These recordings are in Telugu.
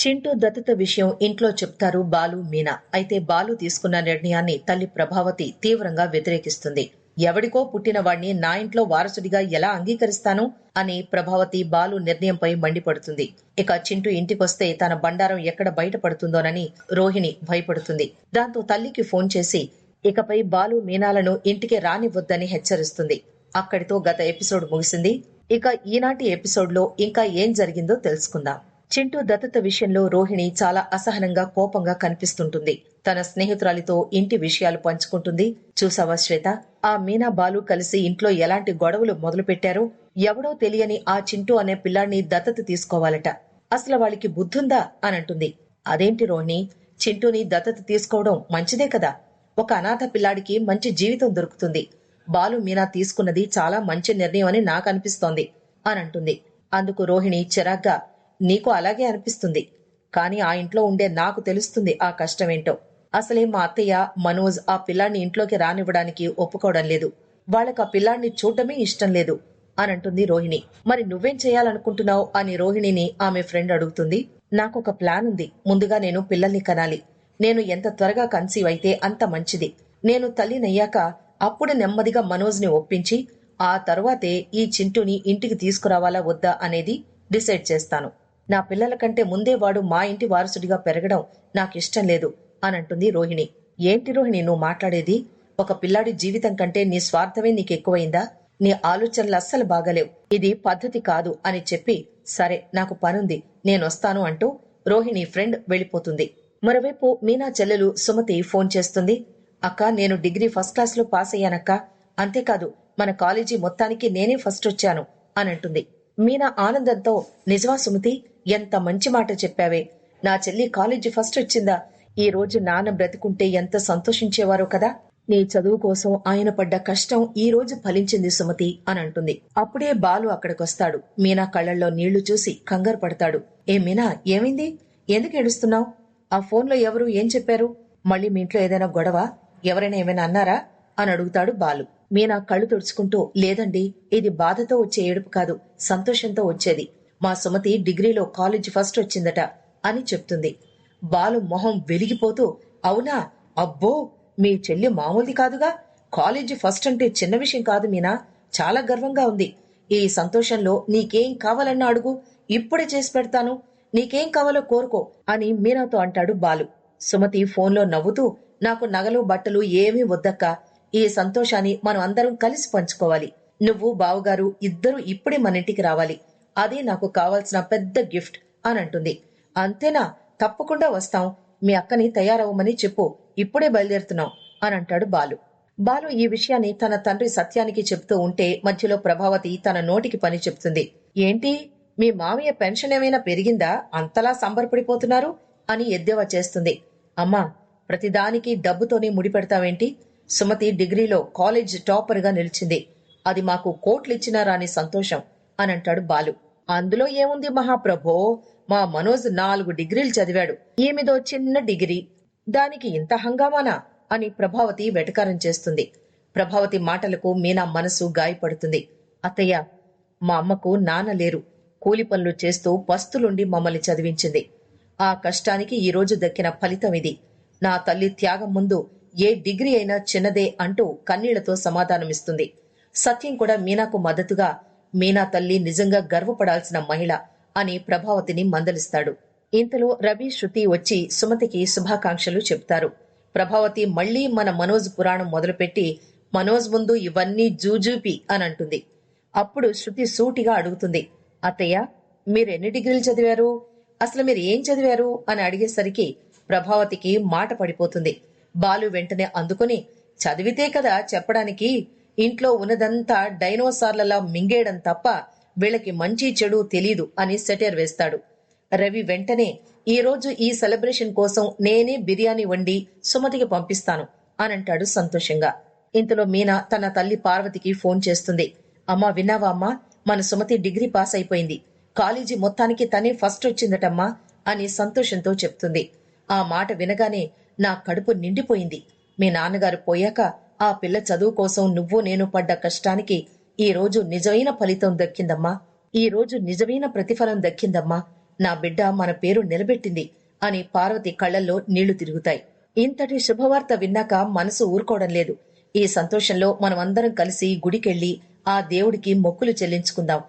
చింటూ దత్తత విషయం ఇంట్లో చెప్తారు బాలు మీనా. అయితే బాలు తీసుకున్న నిర్ణయాన్ని తల్లి ప్రభావతి తీవ్రంగా వ్యతిరేకిస్తుంది. ఎవడికో పుట్టినవాణ్ణి నా ఇంట్లో వారసుడిగా ఎలా అంగీకరిస్తాను? అని ప్రభావతి బాలు నిర్ణయంపై మండిపడుతుంది. ఇక చింటూ ఇంటికొస్తే తన బండారం ఎక్కడ బయటపడుతుందోనని రోహిణి భయపడుతుంది. దాంతో తల్లికి ఫోన్ చేసి ఇకపై బాలు మీనాలను ఇంటికి రానివ్వద్దని హెచ్చరిస్తుంది. అక్కడితో గత ఎపిసోడ్ ముగిసింది. ఇక ఈనాటి ఎపిసోడ్లో ఇంకా ఏం జరిగిందో తెలుసుకుందాం. చింటూ దత్తత విషయంలో రోహిణి చాలా అసహనంగా కోపంగా కనిపిస్తుంటుంది. తన స్నేహితురాలితో ఇంటి విషయాలు పంచుకుంటుంది. చూసావా శ్వేత? ఆ మీనా బాలు కలిసి ఇంట్లో ఎలాంటి గొడవలు మొదలు పెట్టారో ఎవడో తెలియని ఆ చింటూ అనే పిల్లాడిని దత్తత తీసుకోవాలట. అసలు వాళ్ళకి బుద్ధుందా? అనంటుంది అదేంటి రోహిణి? చింటూని దత్తత తీసుకోవడం మంచిదే కదా? ఒక అనాథ పిల్లాడికి మంచి జీవితం దొరుకుతుంది. బాలు మీనా తీసుకున్నది చాలా మంచి నిర్ణయం అని నాకు అనిపిస్తోంది అనంటుంది అందుకు రోహిణి చిరాగ్గా నీకు అలాగే అనిపిస్తుంది. కానీ ఆ ఇంట్లో ఉండే నాకు తెలుస్తుంది ఆ కష్టమేంటో. అసలే మా అత్తయ్య మనోజ్ ఆ పిల్లాన్ని ఇంట్లోకి రానివ్వడానికి ఒప్పుకోవడం లేదు. వాళ్ళకు ఆ పిల్లాన్ని చూడటమే ఇష్టం లేదు అని అంటుంది రోహిణి. మరి నువ్వేం చేయాలనుకుంటున్నావు? అని రోహిణిని ఆమె ఫ్రెండ్ అడుగుతుంది. నాకు ఒక ప్లాన్ ఉంది. ముందుగా నేను పిల్లల్ని కనాలి. నేను ఎంత త్వరగా కన్సీవ్ అయితే అంత మంచిది. నేను తల్లినయ్యాక అప్పుడు నెమ్మదిగా మనోజ్ని ఒప్పించి ఆ తరువాతే ఈ చింటూని ఇంటికి తీసుకురావాలా వద్దా అనేది డిసైడ్ చేస్తాను. నా పిల్లల కంటే ముందే వాడు మా ఇంటి వారసుడిగా పెరగడం నాకు ఇష్టం లేదు అని అంటుంది రోహిణి. ఏంటి రోహిణి నువ్వు మాట్లాడేది? ఒక పిల్లాడి జీవితం కంటే నీ స్వార్థమే నీకు ఎక్కువైందా నీ ఆలోచనలు అస్సలు బాగలేవు. ఇది పద్ధతి కాదు అని చెప్పి సరే నాకు పనుంది నేనొస్తాను అంటూ రోహిణి ఫ్రెండ్ వెళ్ళిపోతుంది. మరోవైపు మీనా చెల్లెలు సుమతి ఫోన్ చేస్తుంది. అక్క నేను డిగ్రీ ఫస్ట్ క్లాస్లో పాస్ అయ్యానక్క అంతేకాదు మన కాలేజీ మొత్తానికి నేనే ఫస్ట్ వచ్చాను అని అంటుంది మీనా ఆనందంతో నిజమా సుమతి ఎంత మంచి మాట చెప్పావే. నా చెల్లి కాలేజీ ఫస్ట్ వచ్చిందా. ఈ రోజు నాన్న బ్రతికుంటే ఎంత సంతోషించేవారో కదా. నీ చదువు కోసం ఆయన పడ్డ కష్టం ఈ రోజు ఫలించింది సుమతి అని అంటుంది. అప్పుడే బాలు అక్కడికొస్తాడు. మీనా కళ్ళల్లో నీళ్ళు చూసి కంగారు పడతాడు. ఏ మీనా ఏమైంది? ఎందుకు ఏడుస్తున్నావు? ఆ ఫోన్లో ఎవరు? ఏం చెప్పారు? మళ్ళీ మీ ఇంట్లో ఏదైనా గొడవ? ఎవరైనా ఏమైనా అన్నారా? అని అడుగుతాడు బాలు. మీనా కళ్ళు తుడుచుకుంటూ లేదండి ఇది బాధతో వచ్చే ఏడుపు కాదు సంతోషంతో వచ్చేది. మా సుమతి డిగ్రీలో కాలేజ్ ఫస్ట్ వచ్చిందట అని చెప్తుంది. బాలు మొహం వెలిగిపోతూ అవునా? అబ్బో! మీ చెల్లి మామూలుది కాదుగా? కాలేజీ ఫస్ట్ అంటే చిన్న విషయం కాదు మీనా. చాలా గర్వంగా ఉంది. ఈ సంతోషంలో నీకేం కావాలన్నా అడుగు. ఇప్పుడే చేసి పెడతాను. నీకేం కావాలో కోరుకో అని మీనాతో అంటాడు బాలు. సుమతి ఫోన్లో నవ్వుతూ నాకు నగలు బట్టలు ఏమీ వద్దక్క. ఈ సంతోషాన్ని మనం అందరం కలిసి పంచుకోవాలి. నువ్వు బావగారు ఇద్దరు ఇప్పుడే మన ఇంటికి రావాలి. అదే నాకు కావాల్సిన పెద్ద గిఫ్ట్ అని అంటుంది. అంతేనా? తప్పకుండా వస్తాం. మీ అక్కని తయారవ్వమని చెప్పు. ఇప్పుడే బయలుదేరుతున్నాం అని అంటాడు బాలు. బాలు ఈ విషయాన్ని తన తండ్రి సత్యానికి చెప్తూ ఉంటే మధ్యలో ప్రభావతి తన నోటికి పని చెప్తుంది ఏంటి? మీ మామయ్య పెన్షన్ ఏమైనా పెరిగిందా? అంతలా సంబరపడిపోతున్నారు అని ఎద్దేవా చేస్తుంది. అమ్మా ప్రతిదానికి డబ్బుతోనే ముడిపెడతావేంటి? సుమతి డిగ్రీలో కాలేజ్ టాపర్గా నిలిచింది. అది మాకు కోట్లిచ్చినా రాని సంతోషం అని అంటాడు బాలు. అందులో ఏముంది మహాప్రభో? మా మనోజ్ నాలుగు డిగ్రీలు చదివాడు. ఏమిదో చిన్న డిగ్రీ. దానికి ఇంత హంగామానా? అని ప్రభావతి వెటకారం చేస్తుంది. ప్రభావతి మాటలకు మీనా మనసు గాయపడుతుంది. అత్తయ్య మా అమ్మకు నాన్న లేరు. కూలి పనులు చేస్తూ పస్తులుండి మమ్మల్ని చదివించింది. ఆ కష్టానికి ఈ రోజు దక్కిన ఫలితం ఇది. నా తల్లి త్యాగం ముందు ఏ డిగ్రీ అయినా చిన్నదే అంటూ కన్నీళ్ళతో సమాధానమిస్తుంది. సత్యం కూడా మీనాకు మద్దతుగా మీనా తల్లి నిజంగా గర్వపడాల్సిన మహిళ అని ప్రభావతిని మందలిస్తాడు. ఇంతలో రవి శృతి వచ్చి సుమతికి శుభాకాంక్షలు చెప్తారు. ప్రభావతి మళ్ళీ మన మనోజ్ పురాణం మొదలుపెట్టి మనోజ్ ముందు ఇవన్నీ జూజూపి అని అంటుంది. అప్పుడు శృతి సూటిగా అడుగుతుంది అత్తయ్య మీరెన్ని డిగ్రీలు చదివారు? అసలు మీరు ఏం చదివారు? అని అడిగేసరికి ప్రభావతికి మాట పడిపోతుంది. బాలు వెంటనే అందుకుని చదివితే కదా చెప్పడానికి ఇంట్లో ఉన్నదంతా డైనోసార్లలా మింగేయడం తప్ప వీళ్ళకి మంచి చెడు తెలీదు అని సెటర్ వేస్తాడు. రవి వెంటనే ఈ రోజు ఈ సెలబ్రేషన్ కోసం నేనే బిర్యానీ వండి సుమతికి పంపిస్తాను అని అంటాడు సంతోషంగా. ఇంతలో మీనా తన తల్లి పార్వతికి ఫోన్ చేస్తుంది. అమ్మా విన్నావా అమ్మా? మన సుమతి డిగ్రీ పాస్ అయిపోయింది. కాలేజీ మొత్తానికి తనే ఫస్ట్ వచ్చిందటమ్మా అని సంతోషంతో చెప్తుంది. ఆ మాట వినగానే నా కడుపు నిండిపోయింది. మీ నాన్నగారు పోయాక ఆ పిల్ల చదువు కోసం నువ్వు నేను పడ్డ కష్టానికి ఈ రోజు నిజమైన ఫలితం దక్కిందమ్మా. ఈ రోజు నిజమైన ప్రతిఫలం దక్కిందమ్మా. నా బిడ్డ మన పేరు నిలబెట్టింది అని పార్వతి కళ్ళల్లో నీళ్ళు తిరుగుతాయి. ఇంతటి శుభవార్త విన్నాక మనసు ఊరుకోవడం లేదు. ఈ సంతోషంలో మనమందరం కలిసి గుడికెళ్ళి ఆ దేవుడికి మొక్కులు చెల్లించుకుందాం.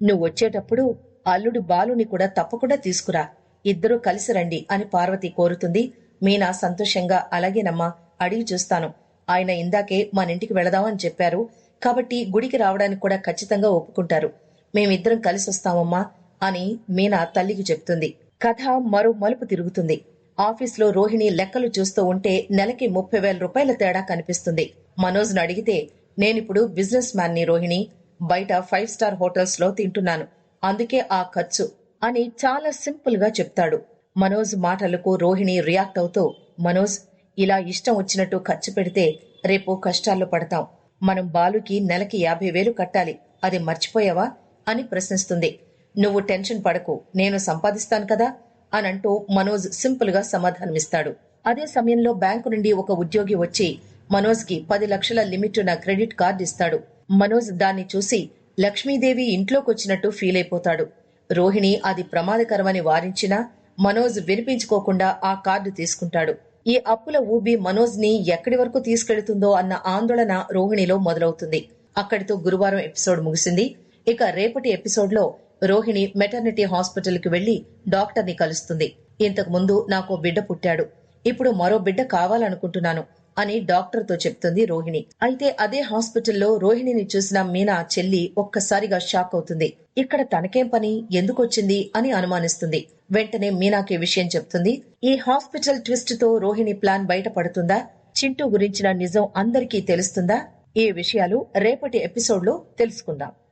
నువ్వు వచ్చేటప్పుడు అల్లుడు బాలుని కూడా తప్పకుండా తీసుకురా. ఇద్దరూ కలిసి రండి అని పార్వతి కోరుతుంది. మీనా సంతోషంగా అలాగేనమ్మా అడిగి చూస్తాను. ఆయన ఇందాకే మన ఇంటికి వెళదామని చెప్పారు. కాబట్టి గుడికి రావడానికి కూడా ఖచ్చితంగా ఒప్పుకుంటారు. మేమిద్దరం కలిసి వస్తామమ్మా అని మీనా తల్లికి చెప్తుంది. కథ మరో మలుపు తిరుగుతుంది. ఆఫీస్లో రోహిణి లెక్కలు చూస్తూ ఉంటే నెలకి ముప్పై వేల రూపాయల తేడా కనిపిస్తుంది. మనోజ్ను అడిగితే నేనిప్పుడు బిజినెస్ మ్యాన్ని రోహిణి బయట ఫైవ్ స్టార్ హోటల్స్లో తింటున్నాను. అందుకే ఆ ఖర్చు అని చాలా సింపుల్గా చెప్తాడు. మనోజ్ మాటలకు రోహిణి రియాక్ట్ అవుతూ మనోజ్ ఇలా ఇష్టం వచ్చినట్టు ఖర్చు పెడితే రేపు కష్టాల్లో పడతాం. మనం బాలుకి నెలకి యాభై వేలు కట్టాలి. అది మర్చిపోయావా? అని ప్రశ్నిస్తుంది. నువ్వు టెన్షన్ పడకు. నేను సంపాదిస్తాను కదా? అనంటూ మనోజ్ సింపుల్గా సమాధానమిస్తాడు. అదే సమయంలో బ్యాంకు నుండి ఒక ఉద్యోగి వచ్చి మనోజ్కి పది లక్షల లిమిట్ ఉన్న క్రెడిట్ కార్డు ఇస్తాడు. మనోజ్ దాన్ని చూసి లక్ష్మీదేవి ఇంట్లోకొచ్చినట్టు ఫీల్ అయిపోతాడు రోహిణి అది ప్రమాదకరమని వారించినా మనోజ్ వినిపించుకోకుండా ఆ కార్డు తీసుకుంటాడు. ఈ అప్పుల ఊబి మనోజ్ని ఎక్కడి వరకు తీసుకెళ్తుందో అన్న ఆందోళన రోహిణిలో మొదలవుతుంది. అక్కడితో గురువారం ఎపిసోడ్ ముగిసింది. ఇక రేపటి ఎపిసోడ్లో రోహిణి మెటర్నిటీ హాస్పిటల్కి వెళ్ళి డాక్టర్ని కలుస్తుంది. ఇంతకు ముందు నాకు బిడ్డ పుట్టాడు. ఇప్పుడు మరో బిడ్డ కావాలనుకుంటున్నాను. అని డాక్టర్తో చెప్తుంది రోహిణి. అయితే అదే హాస్పిటల్లో రోహిణిని చూసిన మీనా చెల్లి ఒక్కసారిగా షాక్ అవుతుంది. ఇక్కడ తనకేం పని? ఎందుకొచ్చింది? అని అనుమానిస్తుంది. వెంటనే మీనాకి విషయం చెప్తుంది. ఈ హాస్పిటల్ ట్విస్ట్తో రోహిణి ప్లాన్ బయటపడుతుందా? చింటూ గురించిన నిజం అందరికీ తెలుస్తుందా? ఈ విషయాలు రేపటి ఎపిసోడ్లో తెలుసుకుందాం.